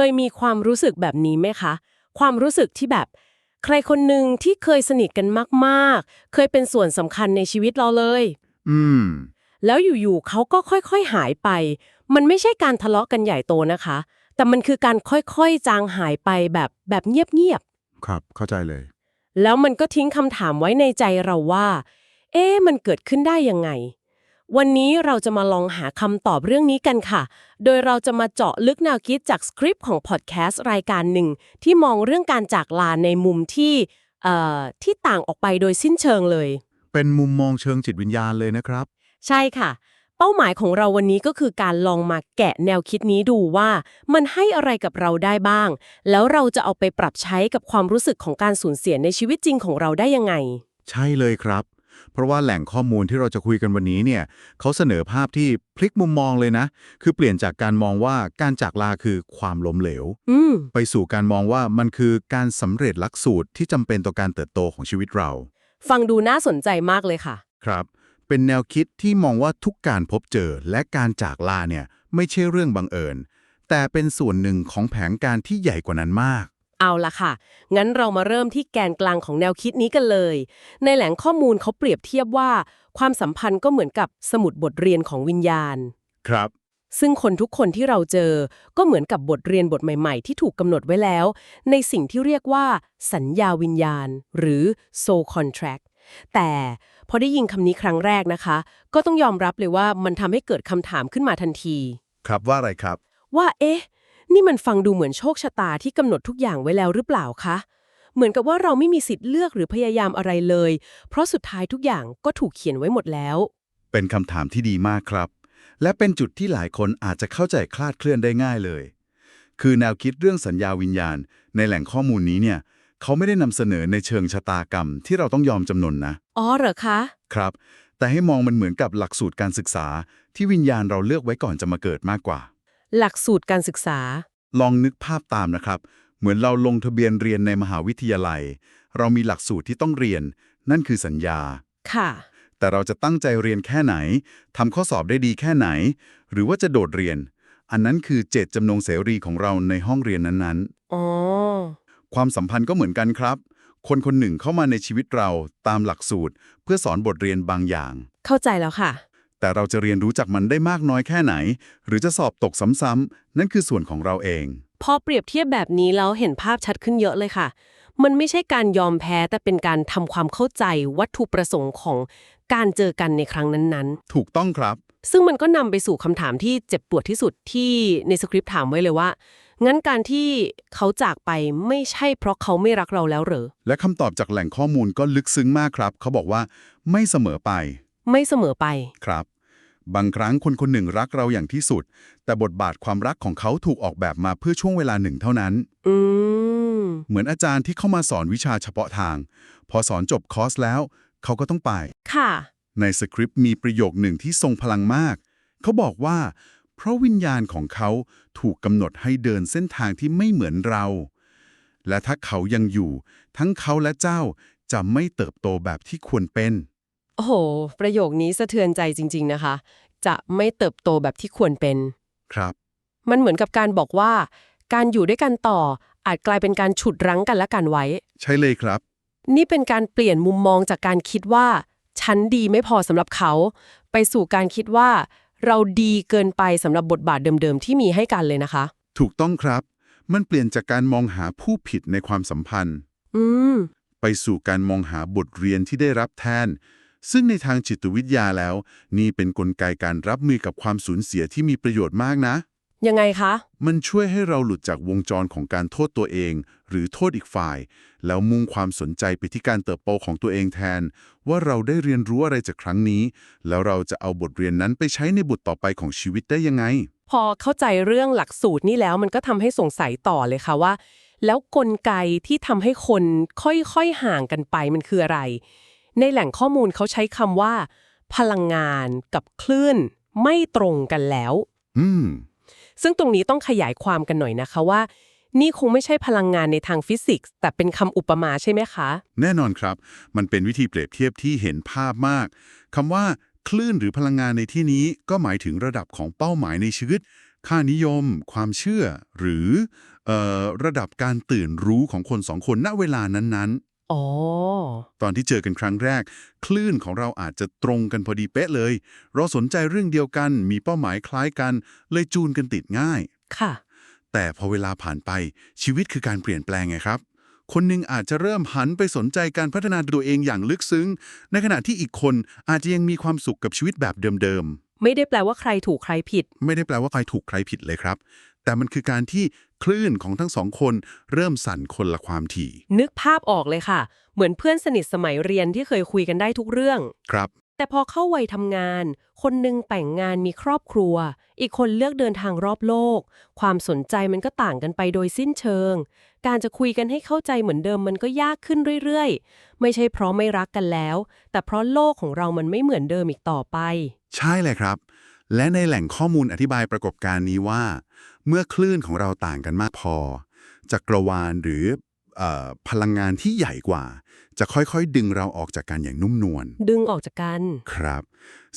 เคยมีความรู้สึกแบบนี้ไหมคะ ความรู้สึกที่แบบ ใครคนหนึ่งที่เคยสนิทกันมากๆ เคยเป็นส่วนสำคัญในชีวิตเราเลย อืม แล้วอยู่ๆเขาก็ค่อยๆหายไป มันไม่ใช่การทะเลาะกันใหญ่โตนะคะ แต่มันคือการค่อยๆจางหายไปแบบแบบเงียบครับ เข้าใจเลย ๆ แล้วมันก็ทิ้งคำถามไว้ในใจเราว่า เอ๊ะมันเกิดขึ้นได้ยังไง วันนี้เราจะมาลองหาคำตอบเรื่องนี้กันค่ะ โดยเราจะมาเจาะลึกแนวคิดจากสคริปต์ของพอดแคสต์รายการหนึ่ง ที่มองเรื่องการจากลาในมุมที่เอ่อที่ต่างออกไปโดยสิ้นเชิงเลย เป็นมุมมองเชิงจิตวิญญาณเลยนะครับ ใช่ค่ะ เป้าหมายของเราวันนี้ก็คือการลองมาแกะแนวคิดนี้ดูว่า มันให้อะไรกับเราได้บ้าง แล้วเราจะเอาไปปรับใช้กับความรู้สึกของการสูญเสียในชีวิตจริงของเราได้ยังไง ใช่เลยครับ เพราะว่าแหล่งข้อมูลที่เราจะคุยกันวันนี้เนี่ยเขาเสนอภาพที่พลิกมุมมองเลยนะ คือเปลี่ยนจากการมองว่าการจากลาคือความล้มเหลวอืมไปสู่การมองว่ามันคือการสำเร็จหลักสูตรที่จำเป็นต่อการเติบโตของชีวิตเรา ฟังดูน่าสนใจมากเลยค่ะ ครับ เป็นแนวคิดที่มองว่าทุกการพบเจอและการจากลาเนี่ยไม่ใช่เรื่องบังเอิญ แต่เป็นส่วนหนึ่งของแผนการที่ใหญ่กว่านั้นมาก เอาละค่ะ งั้นเรามาเริ่มที่แกนกลางของแนวคิดนี้กันเลย ในแหล่งข้อมูลเขาเปรียบเทียบว่า ความสัมพันธ์ก็เหมือนกับสมุดบทเรียนของวิญญาณ ครับ ซึ่งคนทุกคนที่เราเจอ ก็เหมือนกับบทเรียนบทใหม่ ๆ ที่ถูกกำหนดไว้แล้ว ในสิ่งที่เรียกว่า สัญญาวิญญาณ หรือ soul contract แต่พอได้ยินคำนี้ครั้งแรกนะคะ ก็ต้องยอมรับเลยว่ามันทำให้เกิดคำถามขึ้นมาทันที ครับว่าอะไรครับ ว่าเอ๊ะ นี่มันฟังดูเหมือนโชคชะตาที่กำหนดทุกอย่างไว้แล้วหรือเปล่าคะ เหมือนกับว่าเราไม่มีสิทธิ์เลือกหรือพยายามอะไรเลย เพราะสุดท้ายทุกอย่างก็ถูกเขียนไว้หมดแล้ว เป็นคำถามที่ดีมากครับ และเป็นจุดที่หลายคนอาจจะเข้าใจคลาดเคลื่อนได้ง่ายเลย คือแนวคิดเรื่องสัญญาวิญญาณ ในแหล่งข้อมูลนี้เนี่ย เขาไม่ได้นำเสนอในเชิงชะตากรรม ที่เราต้องยอมจำนนนะ อ๋อเหรอคะ ครับ แต่ให้มองมันเหมือนกับหลักสูตรการศึกษา ที่วิญญาณเราเลือกไว้ก่อนจะมาเกิดมากกว่า หลักสูตรการศึกษา ลองนึกภาพตามนะครับ เหมือนเราลงทะเบียนเรียนในมหาวิทยาลัย เรามีหลักสูตรที่ต้องเรียน นั่นคือสัญญา ค่ะ แต่เราจะตั้งใจเรียนแค่ไหนทำข้อสอบได้ดีแค่ไหน หรือว่าจะโดดเรียน อันนั้นคือเจตจำนงเสรีของเราในห้องเรียนนั้นอ๋อๆความสัมพันธ์ก็เหมือนกันครับ คนคนหนึ่งเข้ามาในชีวิตเราตามหลักสูตร เพื่อสอนบทเรียนบางอย่าง เข้าใจแล้วค่ะ แต่เราจะเรียนรู้จากมันได้มากน้อยแค่ไหน หรือจะสอบตกซ้ำๆนั่นคือส่วนของเราเอง พอเปรียบเทียบแบบนี้แล้วเห็นภาพชัดขึ้นเยอะเลยค่ะ มันไม่ใช่การยอมแพ้แต่เป็นการทำความเข้าใจวัตถุประสงค์ของการเจอกันในครั้งนั้นถูกต้องครับๆซึ่งมันก็นำไปสู่คำถามที่เจ็บปวดที่สุดที่ในสคริปต์ถามไว้เลยว่า งั้นการที่เขาจากไปไม่ใช่เพราะเขาไม่รักเราแล้วเหรอ และคำตอบจากแหล่งข้อมูลก็ลึกซึ้งมากครับ เขาบอกว่าไม่เสมอไป ไม่เสมอไป ครับ บางครั้งคนคนหนึ่งรักเราอย่างที่สุด แต่บทบาทความรักของเขาถูกออกแบบมาเพื่อช่วงเวลาหนึ่งเท่านั้น อืม เหมือนอาจารย์ที่เข้ามาสอนวิชาเฉพาะทาง พอสอนจบคอร์สแล้ว เขาก็ต้องไป ค่ะ ในสคริปต์มีประโยคหนึ่งที่ทรงพลังมาก เขาบอกว่า เพราะวิญญาณของเขาถูกกำหนดให้เดินเส้นทางที่ไม่เหมือนเรา และถ้าเขายังอยู่ ทั้งเขาและเจ้าจะไม่เติบโตแบบที่ควรเป็น โอ้โห ประโยคนี้สะเทือนใจจริง ๆนะคะ จะไม่เติบโตแบบที่ควรเป็น ครับ มันเหมือนกับการบอกว่า การอยู่ด้วยกันต่ออาจกลายเป็นการฉุดรั้งกันและกันไว้ ใช่เลยครับ นี่เป็นการเปลี่ยนมุมมองจากการคิดว่า ฉันดีไม่พอสำหรับเขา ไปสู่การคิดว่า เราดีเกินไปสำหรับบทบาทเดิมๆ ที่มีให้กันเลยนะคะ ถูกต้องครับ มันเปลี่ยนจากการมองหาผู้ผิดในความสัมพันธ์ อืม ไปสู่การมองหาบทเรียนที่ได้รับแทน ซึ่งในทางจิตวิทยาแล้ว นี่เป็นกลไกการรับมือกับความสูญเสียที่มีประโยชน์มากนะ ยังไงคะ มันช่วยให้เราหลุดจากวงจรของการโทษตัวเอง หรือโทษอีกฝ่าย แล้วมุ่งความสนใจไปที่การเติบโตของตัวเองแทน ว่าเราได้เรียนรู้อะไรจากครั้งนี้ แล้วเราจะเอาบทเรียนนั้นไปใช้ในบทต่อไปของชีวิตได้ยังไง พอเข้าใจเรื่องหลักสูตรนี่แล้วมันก็ทำให้สงสัยต่อเลยค่ะว่า แล้วกลไกที่ทำให้คนค่อยๆห่างกันไปมันคืออะไร ในแหล่งข้อมูลเขาใช้คำว่า พลังงานกับคลื่น ไม่ตรงกันแล้ว อืม ซึ่งตรงนี้ต้องขยายความกันหน่อยนะคะว่า นี่คงไม่ใช่พลังงานในทางฟิสิกส์ แต่เป็นคำอุปมาใช่ไหมคะ แน่นอนครับ มันเป็นวิธีเปรียบเทียบที่เห็นภาพมากคำว่าคลื่นหรือพลังงานในที่นี้ก็หมายถึงระดับของเป้าหมายในชีวิต ค่านิยม ความเชื่อ หรือเออระดับการตื่นรู้ของคนสองคนณเวลานั้นๆ อ๋อ ตอนที่เจอกันครั้งแรก คลื่นของเราอาจจะตรงกันพอดีเป๊ะเลย เราสนใจเรื่องเดียวกัน มีเป้าหมายคล้ายกัน เลยจูนกันติดง่าย ค่ะ แต่พอเวลาผ่านไปชีวิตคือการเปลี่ยนแปลงไงครับ คนหนึ่งอาจจะเริ่มหันไปสนใจการพัฒนาตัวเองอย่างลึกซึ้ง ในขณะที่อีกคนอาจจะยังมีความสุขกับชีวิตแบบเดิมไม่ได้แปลว่าใครถูกใครผิดๆไม่ได้แปลว่าใครถูกใครผิดเลยครับ แต่มันคือการที่คลื่นของทั้งสองคนเริ่มสั่นคนละความถี่ นึกภาพออกเลยค่ะ เหมือนเพื่อนสนิทสมัยเรียนที่เคยคุยกันได้ทุกเรื่อง ครับ แต่พอเข้าวัยทำงาน คนหนึ่งแต่งงานมีครอบครัว อีกคนเลือกเดินทางรอบโลก ความสนใจมันก็ต่างกันไปโดยสิ้นเชิง การจะคุยกันให้เข้าใจเหมือนเดิมมันก็ยากขึ้นเรื่อยๆ ไม่ใช่เพราะไม่รักกันแล้ว แต่เพราะโลกของเรามันไม่เหมือนเดิมอีกต่อไป ใช่เลยครับ และในแหล่งข้อมูลอธิบายปรากฏการณ์นี้ว่า เมื่อคลื่นของเราต่างกันมากพอ จักรวาลหรือเออพลังงานที่ใหญ่กว่า จะค่อยๆ ดึงเราออกจากกันอย่างนุ่มนวลดึงออกจากกันครับ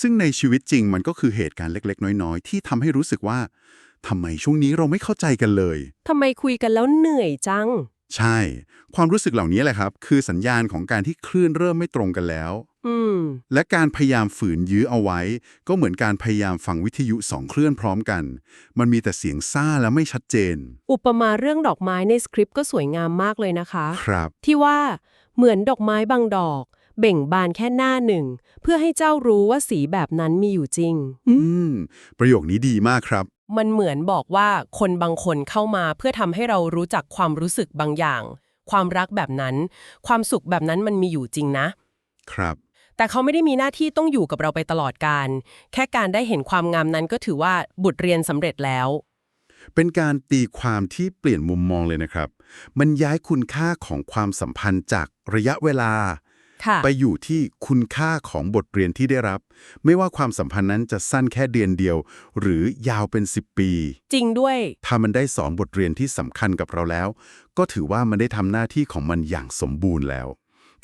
ซึ่งในชีวิตจริงมันก็คือเหตุการณ์เล็กๆ น้อยๆ ที่ทำให้รู้สึกว่าทำไมช่วงนี้เราไม่เข้าใจกันเลยทำไมคุยกันแล้วเหนื่อยจัง ใช่ ความรู้สึกเหล่านี้แหละครับ คือสัญญาณของการที่คลื่นเริ่มไม่ตรงกันแล้ว อืม และการพยายามฝืนยื้อเอาไว้ ก็เหมือนการพยายามฟังวิทยุสองเคลื่อนพร้อมกัน มันมีแต่เสียงซ่าและไม่ชัดเจน อุปมาเรื่องดอกไม้ในสคริปต์ก็สวยงามมากเลยนะคะ ครับ ที่ว่าเหมือนดอกไม้บางดอก เบ่งบานแค่หน้าหนึ่ง เพื่อให้เจ้ารู้ว่าสีแบบนั้นมีอยู่จริง อืม ประโยคนี้ดีมากครับ มันเหมือนบอกว่าคนบางคนเข้ามาเพื่อทำให้เรารู้จักความรู้สึกบางอย่าง ความรักแบบนั้น ความสุขแบบนั้นมันมีอยู่จริงนะ ครับ แต่เขาไม่ได้มีหน้าที่ต้องอยู่กับเราไปตลอดการ แค่การได้เห็นความงามนั้นก็ถือว่าบุตรเรียนสำเร็จแล้ว เป็นการตีความที่เปลี่ยนมุมมองเลยนะครับ มันย้ายคุณค่าของความสัมพันธ์จากระยะเวลาค่ะไปอยู่ที่คุณค่าของบทเรียนที่ได้รับ ไม่ว่าความสัมพันธ์นั้นจะสั้นแค่เดือนเดียว หรือยาวเป็น 10 ปี จริงด้วย ถ้ามันได้สอนบทเรียนที่สำคัญกับเราแล้ว ก็ถือว่ามันได้ทำหน้าที่ของมันอย่างสมบูรณ์แล้ว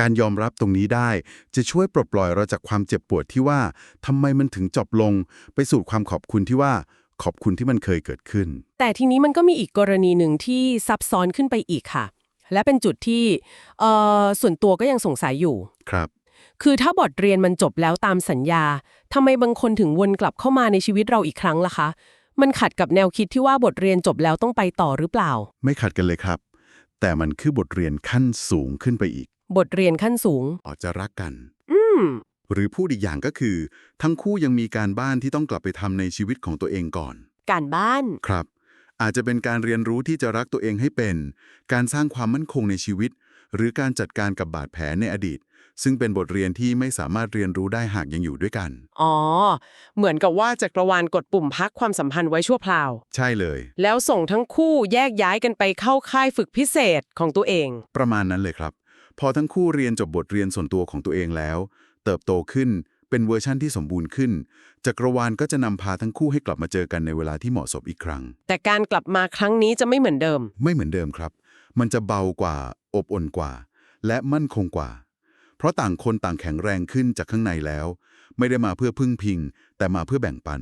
การยอมรับตรงนี้ได้ จะช่วยปลดปล่อยเราจากความเจ็บปวดที่ว่าทำไมมันถึงจบลง ไปสู่ความขอบคุณที่ว่าขอบคุณที่มันเคยเกิดขึ้น แต่ทีนี้มันก็มีอีกกรณีหนึ่งที่ซับซ้อนขึ้นไปอีกค่ะ และเป็นจุดที่เอ่อส่วนตัวก็ยังสงสัยอยู่ครับ คือถ้าบทเรียนมันจบแล้วตามสัญญาทำไมบางคนถึงวนกลับเข้ามาในชีวิตเราอีกครั้งล่ะคะ มันขัดกับแนวคิดที่ว่าบทเรียนจบแล้วต้องไปต่อหรือเปล่า ไม่ขัดกันเลยครับ แต่มันคือบทเรียนขั้นสูงขึ้นไปอีก บทเรียนขั้นสูงอาจจะรักกัน อืม หรือพูดอีกอย่างก็คือ ทั้งคู่ยังมีการบ้านที่ต้องกลับไปทำในชีวิตของตัวเองก่อน การบ้าน ครับ อาจจะเป็นการเรียนรู้ที่จะรักตัวเองให้เป็น การสร้างความมั่นคงในชีวิต หรือการจัดการกับบาดแผลในอดีต ซึ่งเป็นบทเรียนที่ไม่สามารถเรียนรู้ได้หากยังอยู่ด้วยกัน อ๋อ เหมือนกับว่าจักรวาลกดปุ่มพักความสัมพันธ์ไว้ชั่วคราว ใช่เลย แล้วส่งทั้งคู่แยกย้ายกันไปเข้าค่ายฝึกพิเศษของตัวเอง ประมาณนั้นเลยครับ พอทั้งคู่เรียนจบบทเรียนส่วนตัวของตัวเองแล้ว เติบโตขึ้นเป็นเวอร์ชั่นที่สมบูรณ์ขึ้น จักรวาลก็จะนำพาทั้งคู่ให้กลับมาเจอกันในเวลาที่เหมาะสมอีกครั้ง แต่การกลับมาครั้งนี้จะไม่เหมือนเดิม ไม่เหมือนเดิมครับ มันจะเบากว่า อบอุ่นกว่า และมั่นคงกว่า เพราะต่างคนต่างแข็งแรงขึ้นจากข้างในแล้ว ไม่ได้มาเพื่อพึ่งพิง แต่มาเพื่อแบ่งปัน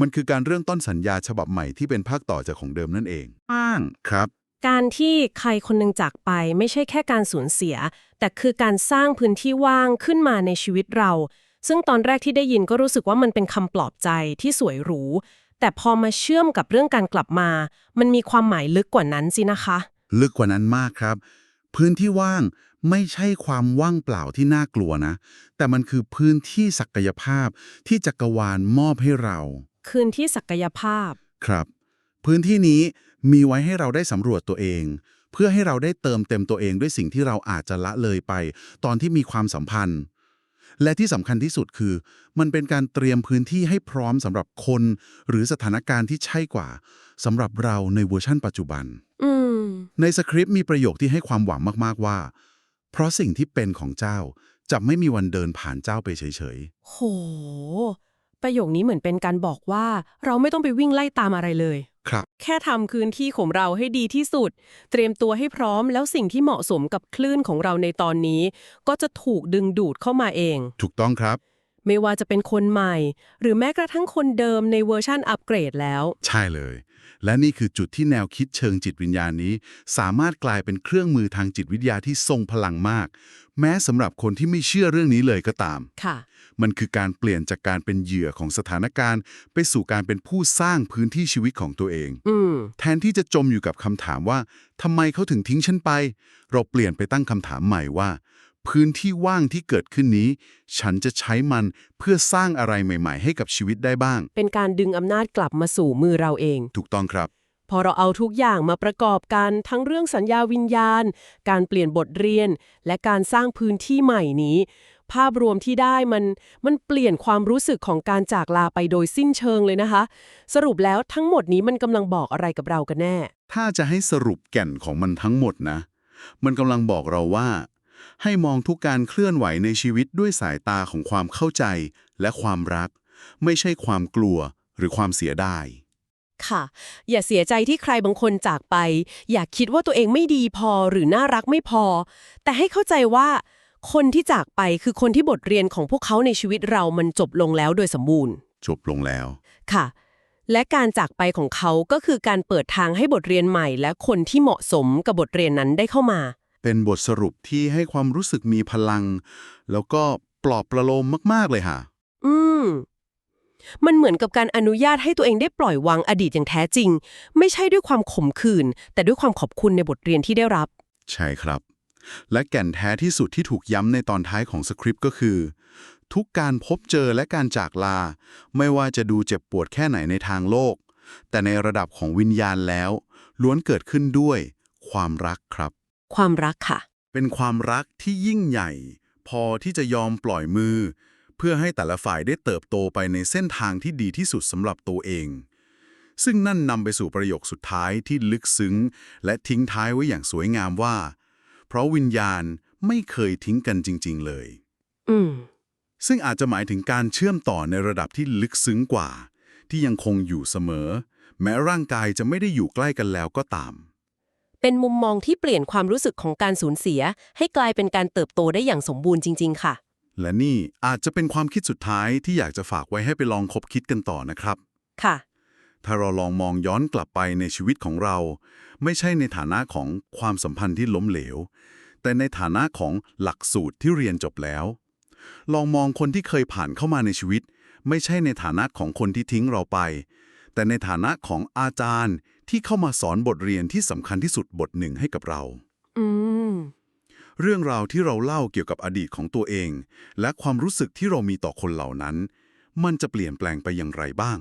มันคือการเริ่มต้นสัญญาฉบับใหม่ที่เป็นภาคต่อจากของเดิมนั่นเองอ้างครับ การที่ใครคนหนึ่งจากไปไม่ใช่แค่การสูญเสีย แต่คือการสร้างพื้นที่ว่างขึ้นมาในชีวิตเรา ซึ่งตอนแรกที่ได้ยินก็รู้สึกว่ามันเป็นคำปลอบใจที่สวยหรู แต่พอมาเชื่อมกับเรื่องการกลับมา มันมีความหมายลึกกว่านั้นสินะคะ ลึกกว่านั้นมากครับ พื้นที่ว่างไม่ใช่ความว่างเปล่าที่น่ากลัวนะ แต่มันคือพื้นที่ศักยภาพที่จักรวาลมอบให้เรา คืนที่ศักยภาพ ครับ พื้นที่นี้ มีไว้ให้เราได้สำรวจตัวเอง เพื่อให้เราได้เติมเต็มตัวเองด้วยสิ่งที่เราอาจจะละเลยไป ตอนที่มีความสัมพันธ์ และที่สำคัญที่สุดคือ มันเป็นการเตรียมพื้นที่ให้พร้อมสำหรับคน หรือสถานการณ์ที่ใช่กว่าสำหรับเราในเวอร์ชั่นปัจจุบันอืมในสคริปต์มีประโยคที่ให้ความหวังมาก ๆ ว่า เพราะสิ่งที่เป็นของเจ้าจะไม่มีวันเดินผ่านเจ้าไปเฉยโห ประโยคนี้เหมือนเป็นการบอกว่า เราไม่ต้องไปวิ่งไล่ตามอะไรเลยๆ ครับ แค่ทำคืนที่ของเราให้ดีที่สุด เตรียมตัวให้พร้อมแล้วสิ่งที่เหมาะสมกับคลื่นของเราในตอนนี้ ก็จะถูกดึงดูดเข้ามาเอง ถูกต้องครับ ไม่ว่าจะเป็นคนใหม่ หรือแม้กระทั่งคนเดิมในเวอร์ชั่นอัปเกรดแล้ว ใช่เลย และนี่คือจุดที่แนวคิดเชิงจิตวิญญาณนี้ สามารถกลายเป็นเครื่องมือทางจิตวิทยาที่ทรงพลังมาก แม้สำหรับคนที่ไม่เชื่อเรื่องนี้เลยก็ตาม ค่ะ มันคือการเปลี่ยนจากการเป็นเหยื่อของสถานการณ์ ไปสู่การเป็นผู้สร้างพื้นที่ชีวิตของตัวเอง อืม แทนที่จะจมอยู่กับคำถามว่าทำไมเขาถึงทิ้งฉันไป เราเปลี่ยนไปตั้งคำถามใหม่ว่า พื้นที่ว่างที่เกิดขึ้นนี้ ฉันจะใช้มันเพื่อสร้างอะไรใหม่ ๆ ให้กับชีวิตได้บ้าง เป็นการดึงอำนาจกลับมาสู่มือเราเอง ถูกต้องครับ พอเราเอาทุกอย่างมาประกอบกันทั้งเรื่องสัญญาวิญญาณ การเปลี่ยนบทเรียน และการสร้างพื้นที่ใหม่นี้ ภาพรวมที่ได้มันมันเปลี่ยนความรู้สึกของการจากลาไปโดยสิ้นเชิงเลยนะคะ สรุปแล้วทั้งหมดนี้มันกำลังบอกอะไรกับเรากันแน่ ถ้าจะให้สรุปแก่นของมันทั้งหมดนะ มันกำลังบอกเราว่า ให้มองทุกการเคลื่อนไหวในชีวิตด้วยสายตาของความเข้าใจและความรัก ไม่ใช่ความกลัวหรือความเสียดาย ค่ะ อย่าเสียใจที่ใครบางคนจากไป อย่าคิดว่าตัวเองไม่ดีพอหรือน่ารักไม่พอ แต่ให้เข้าใจว่า คนที่จากไปคือคนที่บทเรียนของพวกเขาในชีวิตเรามันจบลงแล้วโดยสมบูรณ์ จบลงแล้ว ค่ะ และการจากไปของเขาก็คือการเปิดทางให้บทเรียนใหม่ และคนที่เหมาะสมกับบทเรียนนั้นได้เข้ามา เป็นบทสรุปที่ให้ความรู้สึกมีพลัง แล้วก็ปลอบประโลมมาก ๆ เลยค่ะ อืม มันเหมือนกับการอนุญาตให้ตัวเองได้ปล่อยวางอดีตอย่างแท้จริง ไม่ใช่ด้วยความขมขื่นแต่ด้วยความขอบคุณในบทเรียนที่ได้รับ ใช่ครับ และแก่นแท้ที่สุดที่ถูกย้ำในตอนท้ายของสคริปต์ก็คือ ทุกการพบเจอและการจากลา ไม่ว่าจะดูเจ็บปวดแค่ไหนในทางโลก แต่ในระดับของวิญญาณแล้ว ล้วนเกิดขึ้นด้วย ความรักครับ ความรักค่ะ เป็นความรักที่ยิ่งใหญ่ พอที่จะยอมปล่อยมือ เพื่อให้แต่ละฝ่ายได้เติบโตไปในเส้นทางที่ดีที่สุดสำหรับตัวเอง ซึ่งนั่นนำไปสู่ประโยคสุดท้ายที่ลึกซึ้ง และทิ้งท้ายไว้อย่างสวยงามว่า เพราะวิญญาณไม่เคยทิ้งกันจริง ๆ เลย อืม ซึ่งอาจจะหมายถึงการเชื่อมต่อในระดับที่ลึกซึ้งกว่า ที่ยังคงอยู่เสมอ แม้ร่างกายจะไม่ได้อยู่ใกล้กันแล้วก็ตาม เป็นมุมมองที่เปลี่ยนความรู้สึกของการสูญเสีย ให้กลายเป็นการเติบโตได้อย่างสมบูรณ์จริง ๆ ค่ะ และนี่อาจจะเป็นความคิดสุดท้ายที่อยากจะฝากไว้ให้ไปลองคบคิดกันต่อนะครับ ค่ะ ถ้าเราลองมองย้อนกลับไปในชีวิตของเรา ไม่ใช่ในฐานะของความสัมพันธ์ที่ล้มเหลว แต่ในฐานะของหลักสูตรที่เรียนจบแล้ว ลองมองคนที่เคยผ่านเข้ามาในชีวิต ไม่ใช่ในฐานะของคนที่ทิ้งเราไป แต่ในฐานะของอาจารย์ ที่เข้ามาสอนบทเรียนที่สำคัญที่สุดบทหนึ่งให้กับเรา อืม เรื่องราวที่เราเล่าเกี่ยวกับอดีตของตัวเอง และความรู้สึกที่เรามีต่อคนเหล่านั้น มันจะเปลี่ยนแปลงไปอย่างไรบ้าง